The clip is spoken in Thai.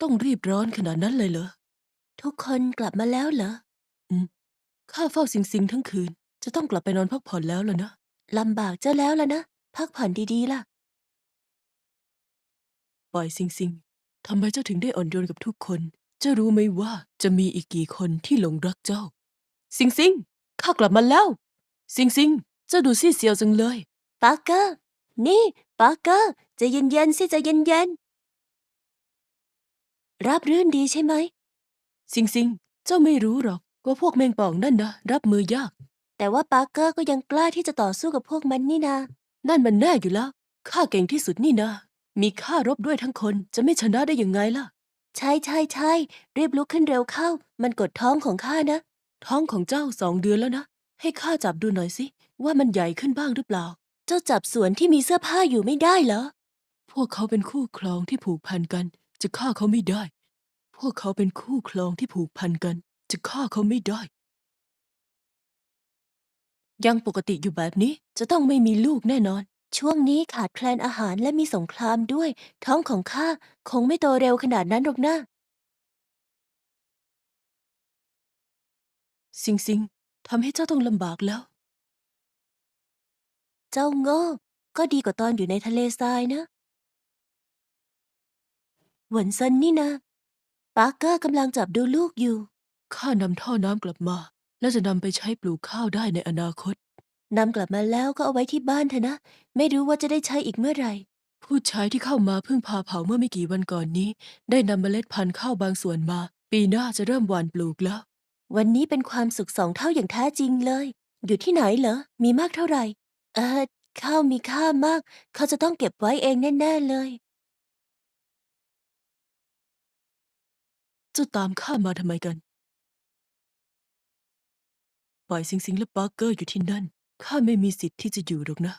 ต้องรีบร้อนขนาดนั้นเลยเหรอ ทุกคนกลับมาแล้วเหรอ ข้าเฝ้าสิงสิงทั้งคืน จะต้องกลับไปนอนพักผ่อนแล้วล่ะนะ ลำบากเจ้าแล้วล่ะนะ พักผ่อนดีๆล่ะ ปล่อยสิงสิงทำไมเจ้าถึงได้อ่อนโยนกับทุกคน เจ้ารู้ไหมว่าจะมีอีกกี่คนที่หลงรักเจ้า สิงสิงข้ากลับมาแล้ว สิงสิงเจ้าดูซีดเซียวจังเลย ปาร์เกอร์ นี่ ปาร์เกอร์ใจะเย็นๆสิใจะเย็น ๆรับรื่นดีใช่ไหมสิงสิง เจ้าไม่รู้หรอกว่าพวกแมงป่องนั่นนะรับมือยาก แต่ว่าปาร์เกอร์ก็ยังกล้าที่จะต่อสู้กับพวกมันนี่นา นั่นมันแน่อยู่แล้วข้าเก่งที่สุดนี่นะมีข้ารบด้วยทั้งคนจะไม่ชนะได้ยังไงล่ะ ใช่ใช่ใช่รีบลุกขึ้นเร็วเข้า มันกดท้องของข้านะ ท้องของเจ้าสองเดือนแล้วนะ ให้ข้าจับดูหน่อยสิ ว่ามันใหญ่ขึ้นบ้างหรือเปล่า เจ้าจับสวนที่มีเสื้อผ้าอยู่ไม่ได้เหรอ พวกเขาเป็นคู่ครองที่ผูกพันกัน จะฆ่าเขาไม่ได้ พวกเขาเป็นคู่ครองที่ผูกพันกัน จะฆ่าเขาไม่ได้ ยังปกติอยู่แบบนี้จะต้องไม่มีลูกแน่นอน ช่วงนี้ขาดแคลนอาหารและมีสงครามด้วย ท้องของข้าคงไม่โตเร็วขนาดนั้นหรอกนะสิงสิงทำให้เจ้าต้องลำบากแล้ว เจ้าโง่ก็ดีกว่าตอนอยู่ในทะเลทรายนะ หวนเซินนี่นะ ปาร์เกอร์กำลังจับดูลูกอยู่ ข้านำท่อน้ำกลับมา และจะนำไปใช้ปลูกข้าวได้ในอนาคต นำกลับมาแล้วก็เอาไว้ที่บ้านเถอะนะ ไม่รู้ว่าจะได้ใช้อีกเมื่อไหร่ ผู้ชายที่เข้ามาเพิ่งพาเผาเมื่อไม่กี่วันก่อนนี้ ได้นำเมล็ดพันธุ์ข้าวบางส่วนมา ปีหน้าจะเริ่มหว่านปลูกแล้ว วันนี้เป็นความสุขสองเท่าอย่างแท้จริงเลย อยู่ที่ไหนเหรอ มีมากเท่าไหร่ เออข้าวมีค่ามาก เขาจะต้องเก็บไว้เองแน่ๆเลย เจ้าตามข้ามาทำไมกัน ปล่อยสิงสิงและปาร์เกอร์อยู่ที่นั่น ข้าไม่มีสิทธิ์ที่จะอยู่หรอกนะ